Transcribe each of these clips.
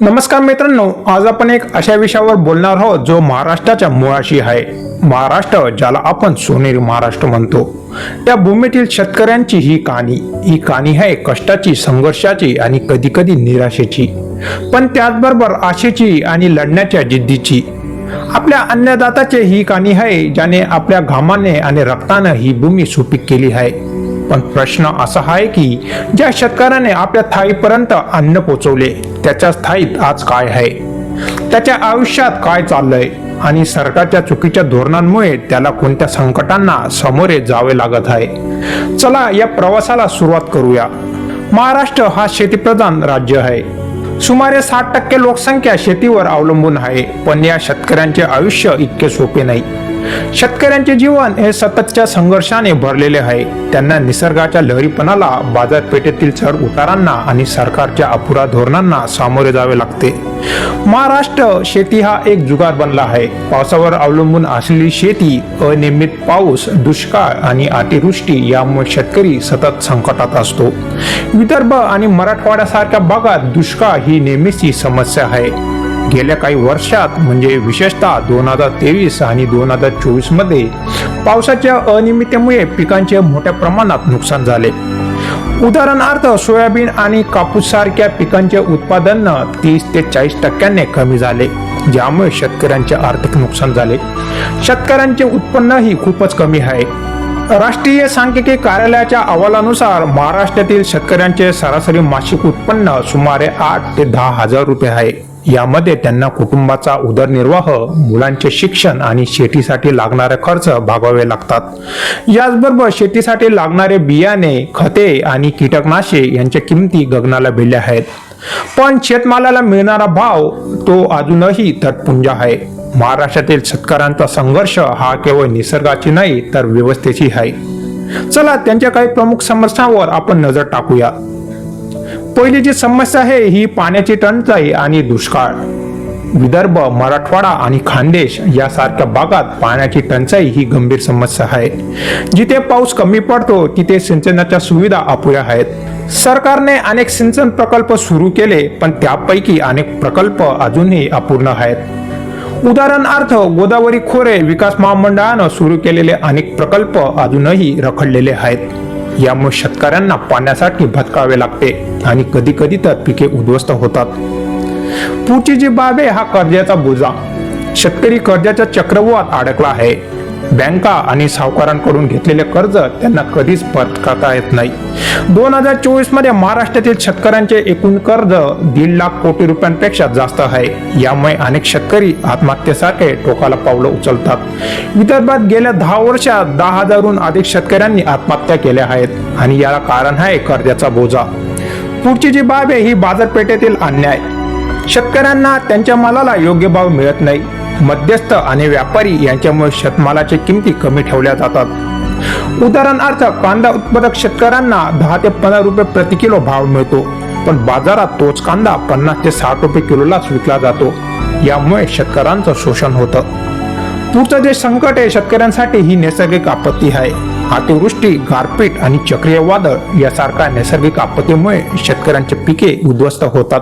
नमस्कार मित्रांनो आज आपण एक अशा विषयावर बोलणार आहोत जो महाराष्ट्राच्या मुळाशी आहे. महाराष्ट्र ज्याला आपण सोनेरी महाराष्ट्र म्हणतो. त्या भूमीतील शेतकऱ्यांची ही कहाणी. ही कहाणी आहे कष्टाची संघर्षाची आणि कधी कधी निराशेची. पण त्याचबरोबर आशेची आणि लढण्याच्या जिद्दीची. आपल्या अन्नदाताचे ही कहाणी आहे ज्याने आपल्या घामाने आणि रक्तानं ही भूमी सुपीक केली आहे. पण प्रश्न असा आहे की ज्या शेतकऱ्याने आपल्या थाईपर्यंत अन्न पोचवले त्याच्या थाळीत आज काय आहे? त्याच्या आयुष्यात काय चाललंय? आणि सरकारच्या चुकीच्या धोरणांमुळे त्याला कोणत्या संकटांना सामोरे जावे लागत आहे? चला या प्रवासाला सुरुवात करूया. महाराष्ट्र हा शेतीप्रधान राज्य आहे. सुमारे साठ टक्के लोकसंख्या शेतीवर अवलंबून आहे पण या शेतकऱ्यांचे आयुष्य इतके सोपे नाही. शेतकऱ्यांचे जीवन हे सततच्या संघर्षाने भरलेले आहे. त्यांना निसर्गाच्या लहरीपणाला बाजारपेठेतील चढ उतारांना आणि सरकारच्या अपुरा धोरणांना सामोरे जावे लागते. महाराष्ट्र शेती हा एक जुगार बनला आहे. पावसावर अवलंबून असलेली शेती अनियमित पाऊस दुष्काळ आणि अतिवृष्टी यामुळे शेतकरी सतत संकटात असतो. विदर्भ आणि मराठवाड्यासारख्या भागात दुष्काळ ही नेहमीची समस्या आहे. गेल्या काही वर्षात म्हणजे विशेषतः दोन हजार तेवीस आणि दोन हजार चोवीसमध्ये पावसाच्या अनियमिततेमुळे पिकांचे मोठ्या प्रमाणात नुकसान झाले. उदाहरणार्थ सोयाबीन आणि कापूस सारख्या पिकांचे उत्पादन तीस ते चाळीस टक्क्याने कमी झाले ज्यामुळे शेतकऱ्यांचे आर्थिक नुकसान झाले. शेतकऱ्यांचे उत्पन्नही खूपच कमी आहे. राष्ट्रीय सांख्यिकी कार्यालयाच्या अहवालानुसार महाराष्ट्रातील शेतकऱ्यांचे सरासरी मासिक उत्पन्न सुमारे आठ ते दहा हजार रुपये आहे. यामध्ये त्यांना कुटुंबाचा उदरनिर्वाह मुलांचे शिक्षण आणि शेतीसाठी लागणारे खर्च भागवावे लागतात. याचबरोबर शेतीसाठी लागणारे बियाणे खते आणि कीटकनाशे यांच्या किमती गगनाला भिडल्या आहेत. पण शेतमालाला मिळणारा भाव तो अजूनही तटपुंजा आहे. महाराष्ट्रातील शेतकऱ्यांचा संघर्ष हा केवळ निसर्गाची नाही तर व्यवस्थेची आहे. चला त्यांच्या काही प्रमुख समस्यांवर आपण नजर टाकूया. पहिली जी समस्या आहे ही पाण्याची टंचाई आणि दुष्काळ. विदर्भ मराठवाडा आणि खानदेश यासारख्या भागात पाण्याची टंचाई ही गंभीर समस्या आहे. जिथे पाऊस कमी पडतो तिथे सिंचनाच्या सुविधा अपुऱ्या आहेत. सरकारने अनेक सिंचन प्रकल्प सुरू केले पण त्यापैकी अनेक प्रकल्प अजूनही अपूर्ण आहेत. उदाहरणार्थ गोदावरी खोरे विकास महामंडळानं सुरू केलेले अनेक प्रकल्प अजूनही रखडलेले आहेत. यामुळे शेतकऱ्यांना पाण्यासाठी भटकावे लागते आणि कधी कधी तर पिके उद्ध्वस्त होतात. पुढची जी बाब आहे हा कर्जाचा बोजा. शेतकरी कर्जाच्या चक्रव्यूहात अडकला आहे. बँका आणि सावकारांकडून घेतलेले कर्ज त्यांना कधीच परत करता येत नाही. दोन हजार चोवीसमध्ये महाराष्ट्रातील शेतकऱ्यांचे एकूण कर्ज दीड लाख कोटी रुपयांपेक्षा जास्त आहे. यामुळे अनेक शेतकरी आत्महत्येसारखे टोकाला पावलं उचलतात. विदर्भात गेल्या दहा वर्षात दहा हजारहून अधिक शेतकऱ्यांनी आत्महत्या केल्या आहेत आणि याला कारण आहे कर्जाचा बोजा. पुढची जी बाब आहे ही बाजारपेठेतील अन्याय. शेतकऱ्यांना त्यांच्या मालाला योग्य भाव मिळत नाही. मध्यस्थ आणि व्यापारी यांच्यामुळे शेतमालाच्या किमती कमी ठेवल्या जातात. उदाहरणार्थ कांदा उत्पादक शेतकऱ्यांना दहा ते पंधरा रुपये प्रति किलो भाव मिळतो पण बाजारात तोच कांदा पन्नास ते साठ रुपये किलोलाच विकला जातो. यामुळे शेतकऱ्यांचं शोषण होतं. पुढचं जे संकट आहे शेतकऱ्यांसाठी ही नैसर्गिक आपत्ती आहे. अतिवृष्टी गारपीट आणि चक्रीय वादळ यासारख्या नैसर्गिक आपत्तीमुळे शेतकऱ्यांचे पिके उद्ध्वस्त होतात.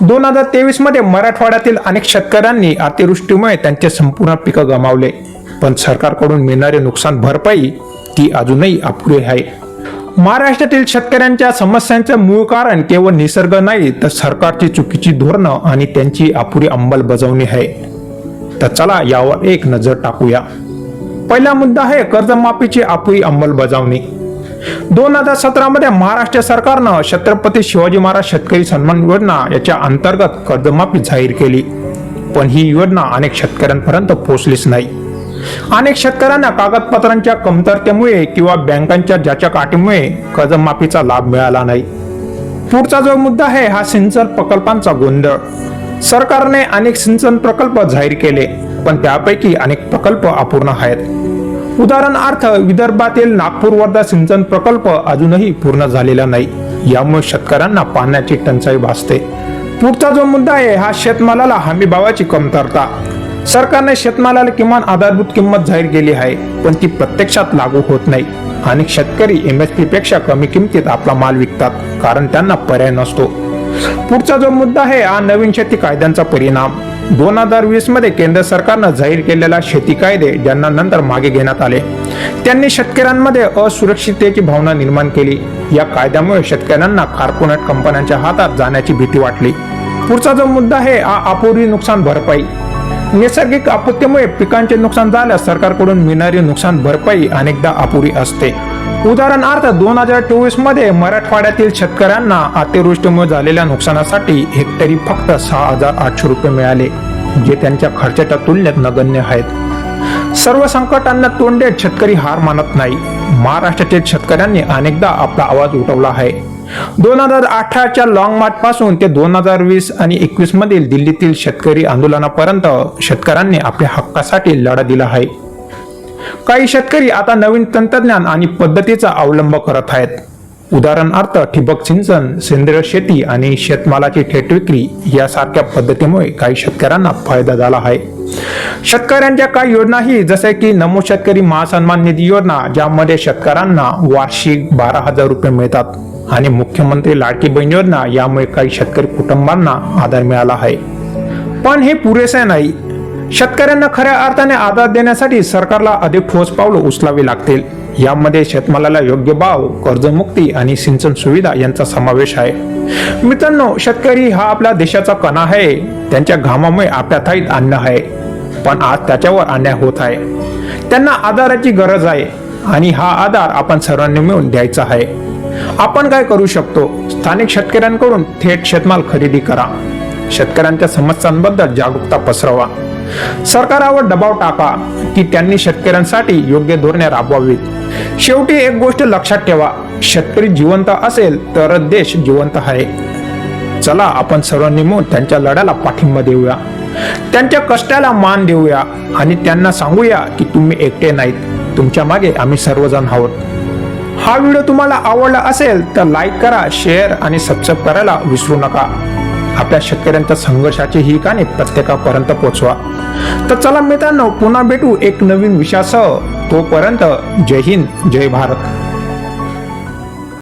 दोन हजार तेवीसमध्ये मराठवाड्यातील अनेक शेतकऱ्यांनी अतिवृष्टीमुळे त्यांचे संपूर्ण पिकं गमावले. पण सरकारकडून मिळणारे नुकसान भरपाई ती अजूनही अपुरी आहे. महाराष्ट्रातील शेतकऱ्यांच्या समस्यांचं मूळ कारण केवळ निसर्ग नाही तर सरकारची चुकीची धोरणं आणि त्यांची अपुरी अंमलबजावणी आहे. तर चला यावर एक नजर टाकूया. पहिला मुद्दा आहे कर्जमाफीची अपुरी अंमलबजावणी. दोन हजार सतरामध्ये महाराष्ट्र सरकारनं छत्रपती शिवाजी महाराज शेतकरी सन्मान योजना याच्या अंतर्गत कर्जमाफी जाहीर केली. पण ही योजना अनेक शेतकऱ्यांपर्यंत पोहोचलीच नाही. अनेक शेतकऱ्यांना कागदपत्रांच्या कमतरतेमुळे किंवा बँकांच्या ज्याच्या काठीमुळे कर्जमाफीचा लाभ मिळाला नाही. पुढचा जो मुद्दा आहे हा सिंचन प्रकल्पांचा गोंधळ सरकारने अनेक सिंचन प्रकल्प जाहीर केले पण त्यापैकी अनेक प्रकल्प अपूर्ण आहेत. उदाहरणार्थ विदर्भातील नागपूर वर्धा सिंचन प्रकल्प अजूनही पूर्ण झालेला नाही. यामुळे शेतकऱ्यांना पाण्याची टंचाई भासते. पुढचा जो मुद्दा आहे हा शेतमालाला हमी भावाची कमतरता. सरकारने शेतमालाला किमान आधारभूत किंमत जाहीर केली आहे पण ती प्रत्यक्षात लागू होत नाही. अनेक शेतकरी एम एस पी पेक्षा कमी किमतीत आपला माल विकतात कारण त्यांना पर्याय नसतो. पुढचा जो मुद्दा आहे हा नवीन शेती कायद्यांचा परिणाम. दोन हजार वीसमध्ये केंद्र सरकारनं जाहीर केलेला शेती कायदे ज्यांना नंतर मागे घेण्यात आले. त्यांनी शेतकऱ्यांमध्ये असुरक्षिततेची भावना निर्माण केली. या कायद्यामुळे शेतकऱ्यांना कार्पोरेट कंपन्यांच्या हातात जाण्याची भीती वाटली. पुढचा जो मुद्दा आहे हा अपुरी नुकसान भरपाई. नैसर्गिक आपत्तीमुळे पिकांचे नुकसान झाल्यास सरकारकडून मिळणारी नुकसान भरपाई अनेकदा अपुरी असते. उदाहरणार्थ दोन हजार चोवीसमध्ये मराठवाड्यातील शेतकऱ्यांना अतिवृष्टीमुळे झालेल्या नुकसानासाठी हेक्टरी फक्त सहा हजार आठशे रुपये मिळाले जे त्यांच्या खर्चाच्या तुलनेत नगण्य आहेत. सर्व संकटांना तोंड देत शेतकरी हार मानत नाही. महाराष्ट्रातील शेतकऱ्यांनी अनेकदा आपला आवाज उठवला आहे. दोन हजार अठराच्या लॉंग मार्च पासून ते दोन हजार वीस आणि एकवीस मधील दिल्लीतील शेतकरी आंदोलनापर्यंत शेतकऱ्यांनी आपल्या हक्कासाठी लढा दिला आहे. काही शेतकरी आता नवीन तंत्रज्ञान आणि पद्धतीचा अवलंब करत आहेत. उदाहरणार्थ ठिबक सिंचन सेंद्रिय शेती आणि शेतमालाची थेट विक्री यासारख्या पद्धतीमुळे काही शेतकऱ्यांना फायदा झाला आहे. शेतकऱ्यांच्या काही योजनाही जसे की नमो शेतकरी महासन्मान निधी योजना ज्यामध्ये शेतकऱ्यांना वार्षिक बारा हजार रुपये मिळतात. आणि मुख्यमंत्री लाडकी बहीण योजना यामुळे काही शेतकरी कुटुंबांना आधार मिळाला आहे. पण हे पुरेसे नाही. शेतकऱ्यांना खऱ्या अर्थाने आधार देण्यासाठी सरकारला अधिक ठोस पावलं उचलावी लागतील. यामध्ये शेतमालाला योग्य भाव कर्जमुक्ती आणि सिंचन सुविधा यांचा समावेश आहे. मित्रांनो शेतकरी हा आपल्या देशाचा कणा आहे. त्यांच्या घामामुळे आपल्या थाईत अन्न आहे. पण आज त्याच्यावर अन्याय होत आहे. त्यांना आधाराची गरज आहे आणि हा आधार आपण सर्वांनी मिळून द्यायचा आहे. आपण काय करू शकतो? स्थानिक शेतकऱ्यांकडून थेट शेतमाल खरेदी करा. शेतकऱ्यांच्या समस्यांबद्दल जागरूकता पसरवा. सरकारावर दबाव टाका की त्यांनी शेतकऱ्यांसाठी योग्य धोरणे राबवावीत शेवटी एक गोष्ट लक्षात ठेवा शेतकरी जिवंत असेल तरच देश जिवंत आहे. चला आपण सर्वांनी मिळून त्यांच्या लढ्याला पाठिंबा देऊया. त्यांच्या कष्टाला मान देऊया आणि त्यांना सांगूया की तुम्ही एकटे नाहीत. तुमच्या मागे आम्ही सर्वजण आहोत. हा व्हिडिओ तुम्हाला आवडला असेल तर लाईक करा शेअर आणि सबस्क्राईब करायला विसरू नका. आपल्या शेतकऱ्यांच्या संघर्षाची ही कहाणी प्रत्येकापर्यंत पोहोचवा तर चला मित्रांनो पुन्हा भेटू एक नवीन विषयासह. तोपर्यंत जय हिंद जय भारत.